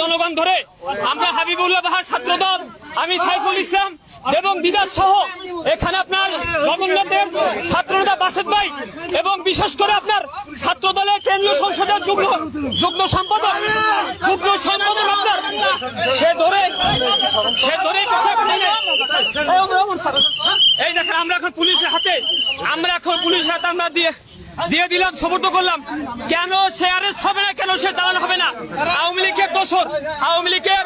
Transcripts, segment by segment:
জনগণ ধরে আমরা হাবিবুল্লাহ বাহার ছাত্রদল, আমি সাইফুল ইসলাম এবং বিকাশ সহ এখানে আপনার জগন্নাথের ছাত্রনেতা বাসেদ ভাই এবং বিশেষ করে আপনার ছাত্র দলের কেন্দ্রীয় সংসদের যুগ্ম যুগ্ম সম্পাদক যুগ্ম সম্পাদক আপনার, সে ধরে সে ধরে এই দেখেন, আমরা এখন পুলিশের হাতে, আমরা এখন পুলিশের হাতে আমরা দিয়ে দিয়ে দিলাম সমর্থ করলাম। কেন সে আরেস্ট হবে না, কেন সে চালানো হবে না? দোষর, আওয়ামী লীগের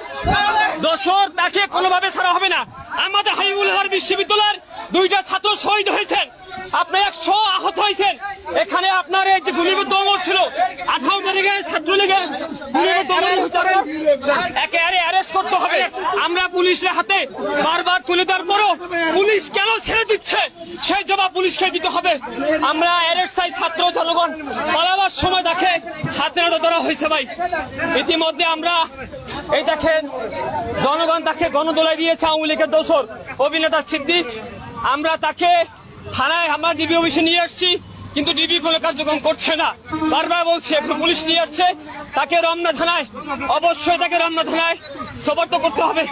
দোষর, তাকে কোনোভাবে ছাড়া হবে না। আমাদের হাবিবুল হার বিশ্ববিদ্যালয়ের দুইটা ছাত্র শহীদ হয়েছেন। আপনার একশো আহত হয়েছেন। এখানে আপনার এই যে গুলিবিদ্ধ ছিল। আঠারো তারিখে ছাত্রলীগের। একেবারে অ্যারেস্ট করতে হবে। আমরা পুলিশের হাতে বারবার তুলে দেওয়ার পরও পুলিশ কেন ছেড়ে দিচ্ছে? সেই জবাব পুলিশকে দিতে হবে। আমরা অ্যারেস্ট ছাত্র জনগণ। পালাবার সময় দেখে হাতে নাড়া ধরা হয়েছে ভাই। ইতিমধ্যে আমরা এই দেখেন জনগণ তাকে গণদোলায় দিয়েছে আওয়ামী লীগের দোষর। অভিনেতা সিদ্দিক, আমরা তাকে থানায়, আমরা ডিবি অফিসে নিয়ে আসছি। কিন্তু ডিবি কোনো কার্যক্রম করছে না। বারবার বলছে এখন পুলিশ নিয়ে যাচ্ছে। তাকে রমনা থানায় অবশ্যই তাকে রমনা থানায় সবর্ত করতে হবে।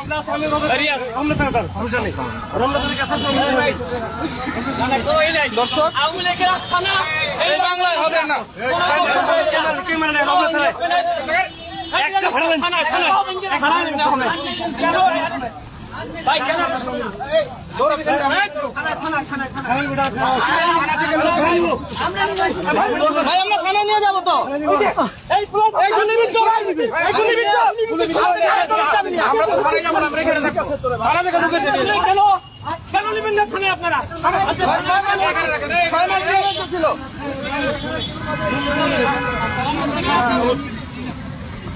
দর্শক আওয়ামী লীগের আস্থানা এই বাংলায় হবে না। একটা ভাই আমরা থানায় নিয়ে যাব তো। আমরা তো থানায় যাব না আমরা এখানে থানা থেকে ঢুকে কেন? কেন নেবেন না থানায় আপনারা? ছিল